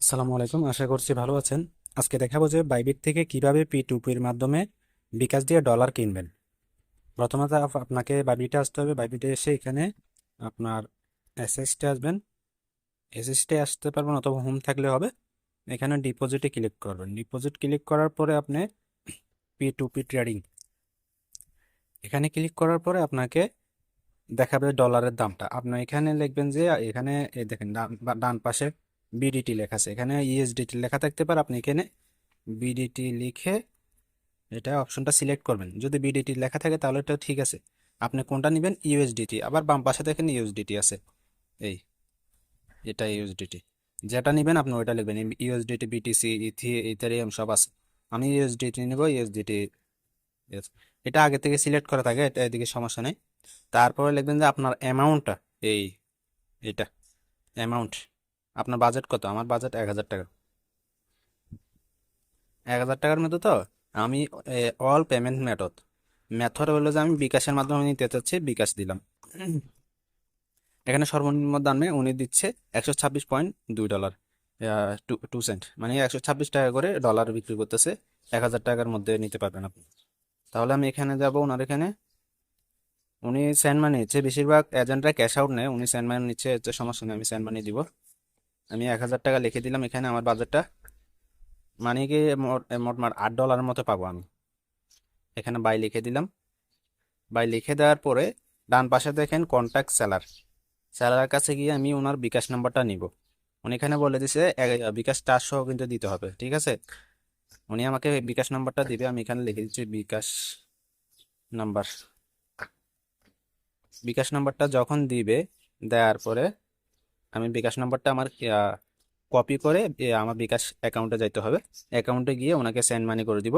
আসসালামু আলাইকুম, আশা করছি ভালো আছেন। আজকে দেখাবো যে বাইবিট থেকে কীভাবে পি টু পির মাধ্যমে বিকাশ দিয়ে ডলার কিনবেন। প্রথমত আপ- আপনাকে বাইবিটে আসতে হবে। বাইবিটে এসে এখানে আপনার এসএসটে আসবেন। এসএসটে আসতে পারবেন অথবা হোম থাকলে হবে। এখানে ডিপোজিটে ক্লিক করবেন। ডিপোজিট ক্লিক করার পরে আপনি পি টু পি ট্রেডিং এখানে ক্লিক করার পরে আপনাকে দেখাবে ডলারের দামটা। আপনি এখানে লিখবেন যে, এখানে দেখেন ডান পাশে বিডিটি লেখা আছে। এখানে ইএসডিটি লেখা থাকতে পারে, আপনি এখানে বিডিটি লিখে এটা অপশনটা সিলেক্ট করবেন। যদি বিডিটি লেখা থাকে তাহলে এটা ঠিক আছে। আপনি কোনটা নেবেন? ইউএসডিটি আবার বাম পাশে দেখেন ইউএসডিটি আছে। এই, এটা ইউএসডিটি যেটা নেবেন আপনি ওইটা লিখবেন। ইউএসডিটি বিটিসি ইথি ইথেরিয়াম সব আছে। আমি ইউএসডিটি নিব ইউএসডিটি এটা আগে থেকে সিলেক্ট করা থাকে, এটা এদিকে সমস্যা নেই। তারপরে লিখবেন যে আপনার অ্যামাউন্টটা, এই, এটা, অ্যামাউন্ট। আপনার বাজেট কত? আমার বাজেট এক হাজার টাকা। এক হাজার টাকার মতো তো আমি অল পেমেন্ট মেথড মেথড হলো যে আমি বিকাশের মাধ্যমে নিতে চাচ্ছি, বিকাশ দিলাম। এখানে সর্বনিম্ন দামে উনি দিচ্ছে একশো ছাব্বিশ পয়েন্ট দুই ডলার টু টু সেন্ট মানে একশো ছাব্বিশ টাকা করে ডলার বিক্রি করতেছে, এক হাজার টাকার মধ্যে নিতে পারবেন আপনি। তাহলে আমি এখানে যাব, ওনার এখানে। উনি সেন্ড মানি নিচ্ছে, বেশিরভাগ এজেন্টরা ক্যাশ আউট নেয়, উনি সেন্ড মানি নিচ্ছে সমস্যা নেই, আমি সেন্ড মানি দিব। আমি এক হাজার টাকা লিখে দিলাম এখানে আমার বাজেটটা মানে কি মোট, মাট আট ডলারের মতো পাবো আমি। এখানে বাই লিখে দিলাম। বাই লিখে দেওয়ার পরে ডান পাশে দেখেন কন্ট্যাক্ট সেলার সেলারের কাছে গিয়ে আমি ওনার বিকাশ নাম্বারটা নিব। উনি এখানে বলে দিছে বিকাশ চার সহ কিন্তু দিতে হবে, ঠিক আছে? উনি আমাকে বিকাশ নাম্বারটা দিবে, আমি এখানে লিখে দিচ্ছি বিকাশ নাম্বার বিকাশ নাম্বারটা যখন দিবে, দেওয়ার পরে আমি বিকাশ নাম্বারটা আমার কপি করে আমার বিকাশ অ্যাকাউন্টে যাইতে হবে। অ্যাকাউন্টে গিয়ে ওনাকে সেন্ড মানি করে দিব।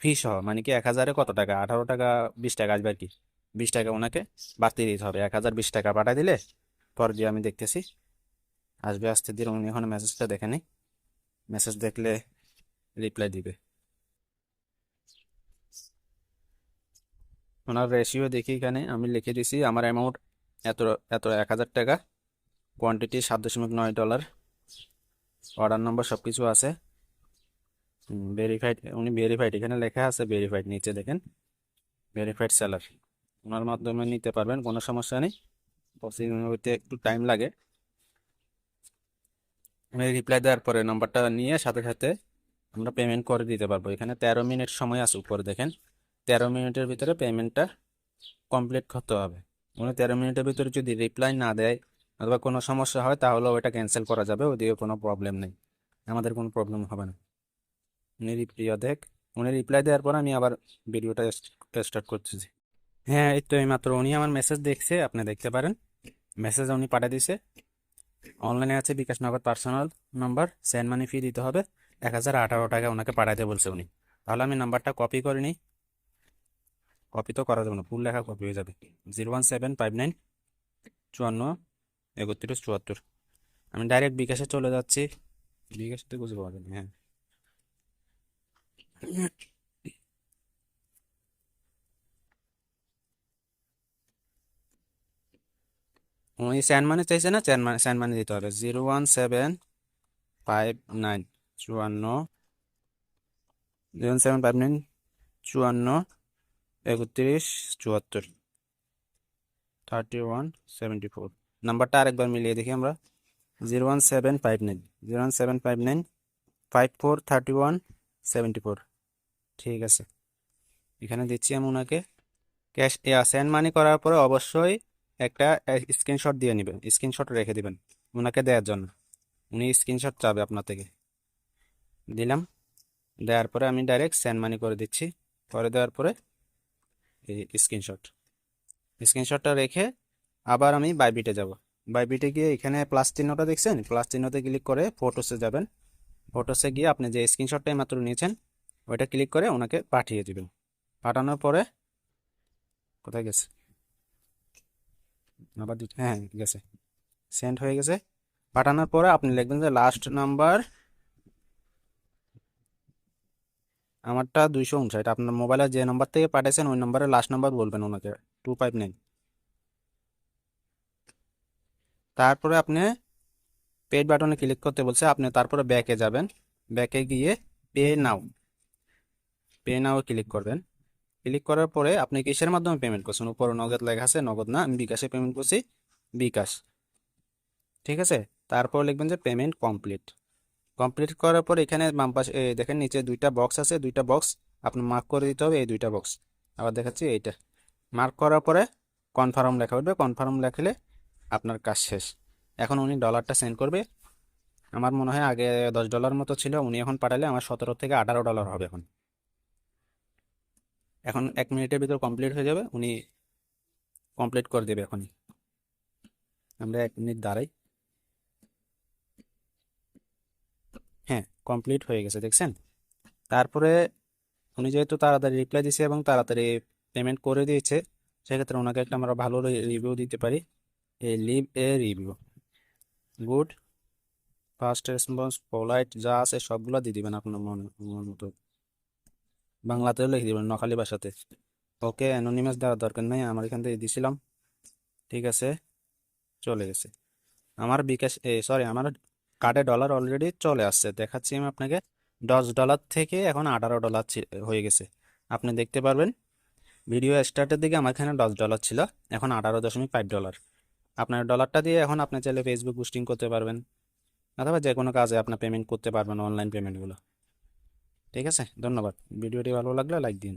ফি সহ মানে কি এক হাজারে কত টাকা? আঠারো টাকা, বিশ টাকা আসবে আর কি। বিশ টাকা ওনাকে বাড়তি দিতে হবে। এক হাজার বিশ টাকা পাঠিয়ে দিলে, পর দিয়ে আমি দেখতেছি। আসবে, আসতে দিয়ে উনি এখন মেসেজটা দেখে নেই। মেসেজ দেখলে রিপ্লাই দিবে। ওনার রেশিও দেখি এখানে, আমি লিখে দিছি, আমার অ্যামাউন্ট এত এত এক হাজার টাকা। কোয়ান্টিটি সাত দশমিক নয় ডলার অর্ডার নম্বর সব কিছু আছে ভেরিফাইড উনি ভেরিফাইড এখানে লেখা আছে ভেরিফাইড নিচে দেখেন। ভেরিফাইড সেলার ওনার মাধ্যমে নিতে পারবেন, কোনো সমস্যা নেই। প্রসেসিং হইতে একটু টাইম লাগে। উনি রিপ্লাই দেওয়ার পরে নম্বরটা নিয়ে সাথে সাথে আমরা পেমেন্ট করে দিতে পারব। এখানে তেরো মিনিট সময় আছে উপরে, দেখেন। তেরো মিনিটের ভিতরে পেমেন্টটা কমপ্লিট করতে হবে। উনি তেরো মিনিটের ভিতরে যদি রিপ্লাই না দেয় অথবা কোনো সমস্যা হয় তাহলে ওইটা ক্যান্সেল করা যাবে ওদিকে কোনো প্রবলেম নেই। আমাদের কোনো প্রবলেম হবে না। উনি রিপ্লাই দেখ, উনি রিপ্লাই দেওয়ার পর আমি আবার ভিডিওটা স্টার্ট করতেছি হ্যাঁ এই তো এইমাত্র উনি আমার মেসেজ দেখছে, আপনি দেখতে পারেন। মেসেজ উনি পাঠিয়ে দিছে অনলাইনে আছে bKash Nagad personal number send money fee দিতে হবে। এক হাজার আঠারো টাকা ওনাকে পাঠাতে বলছে উনি। তাহলে আমি নাম্বারটা কপি করে নিই। কপি তো করা যাবে না ফুল লেখা কপি হয়ে যাবে। Zero one seven five nine চুয়ান্ন একত্রিশ চুয়াত্তর। আমি ডাইরেক্ট বিকাশে চলে যাচ্ছি। বিকাশে তো বুঝতে পারবেন হ্যাঁ। উনি স্যান্ড মানি চাইছে না? স্যান্ড মানি স্যান্ড মানি দিতে হবে। Zero one seven five nine চুয়ান্ন। Zero one seven five nine চুয়ান্ন, একত্রিশ, চুয়াত্তর। থার্টি ওয়ান সেভেন্টি ফোর নাম্বারটা আরেকবার মিলিয়ে দেখি আমরা। Zero one seven five nine, zero one seven five nine, five four thirty one, seventy four. ঠিক আছে। এখানে দিচ্ছি আমি ওনাকে। ক্যাশ সেন্ড মানি করার পরে অবশ্যই একটা স্ক্রিনশট দিয়ে নেবেন। স্ক্রিনশট রেখে দিবেন ওনাকে দেওয়ার জন্য। উনি স্ক্রিনশট চাবে আপনার থেকে। দিলাম। দেওয়ার পরে আমি ডাইরেক্ট সেন্ড মানি করে দিচ্ছি। করে দেওয়ার পরে এই স্ক্রিনশট। স্ক্রিনশটটা রেখে আবার আমি বাইবিটে যাব। বাইবিটে গিয়ে এখানে প্লাস চিহ্নটা দেখছেন? প্লাস চিহ্নতে ক্লিক করে ফটোসে যাবেন। ফটোসে গিয়ে আপনি যে স্ক্রিনশটটাই মাত্র নিয়েছেন, ওইটা ক্লিক করে ওনাকে পাঠিয়ে দেবেন। পাঠানোর পরে কোথায় গেছে? আবার দিতে হ্যাঁ গেছে। সেন্ড হয়ে গেছে। পাঠানোর পরে আপনি লিখবেন যে লাস্ট নাম্বার আমারটা দুইশো উনষাট। আপনার মোবাইলে যে নাম্বার থেকে পাঠিয়েছেন ওই নাম্বারে লাস্ট নাম্বার বলবেন ওনাকে টু ফাইভ নাইন তারপরে আপনি পেড বাটনে ক্লিক করতে বলছে, আপনি তারপরে ব্যাকে যাবেন। ব্যাকে গিয়ে pay now pay now click করবেন। ক্লিক করার পরে আপনি কিসের মাধ্যমে পেমেন্ট করছেন? উপরে নগদ লেখা আছে, নগদ না, আমি বিকাশে পেমেন্ট করছি, বিকাশ। ঠিক আছে? তারপর লিখবেন যে পেমেন্ট কমপ্লিট কমপ্লিট করার পর এখানে বাম দেখেন নিচে দুইটা বক্স আছে, দুইটা বক্স আপনি মার্ক করে দিতে হবে এই দুইটা বক্স আবার দেখাচ্ছি এইটা। মার্ক করার পরে কনফার্ম লেখা উঠবে। কনফার্ম লেখলে আপনার কাজ শেষ। এখন উনি ডলারটা সেন্ড করবে। আমার মনে হয় আগে দশ ডলার মতো ছিল, উনি এখন পাঠালে আমার সতেরো থেকে আঠারো ডলার হবে এখন। এখন এক মিনিটের ভিতর কমপ্লিট হয়ে যাবে, উনি কমপ্লিট করে দেবে এখনই। আমরা এক মিনিট দাঁড়াই। হ্যাঁ কমপ্লিট হয়ে গেছে, দেখছেন? তারপরে উনি যেহেতু তাড়াতাড়ি রিপ্লাই দিয়েছে এবং তাড়াতাড়ি পেমেন্ট করে দিয়েছে, সেক্ষেত্রে ওনাকে একটা আমরা ভালো রিভিউ দিতে পারি। এই leave a review good first response polite যা আছে সবগুলো দিয়ে দিবেন আপনার মন মন মতো। বাংলাতেও লিখে দিবেন, নখালি ভাষাতে। ওকে অ্যানোনিমাস দেওয়ার দরকার নেই, আমার এখান থেকে দিছিলাম। ঠিক আছে, চলে গেছে। আমার বিকাশ, এ সরি আমার কার্ডে ডলার অলরেডি চলে আসছে। দেখাচ্ছি আমি আপনাকে, দশ ডলার থেকে এখন আঠারো ডলার হয়ে গেছে। আপনি দেখতে পারবেন ভিডিও স্টার্টের দিকে আমার এখানে দশ ডলার ছিল, এখন আঠারো দশমিক ফাইভ ডলার আপনার ডলারটা দিয়ে এখন আপনি চাইলে ফেসবুক বুস্টিং করতে পারবেন, অথবা যে কোনো কাজে আপনার পেমেন্ট করতে পারবেন অনলাইন পেমেন্টগুলো ঠিক আছে? ধন্যবাদ। ভিডিওটি ভালো লাগলে লাইক দিন।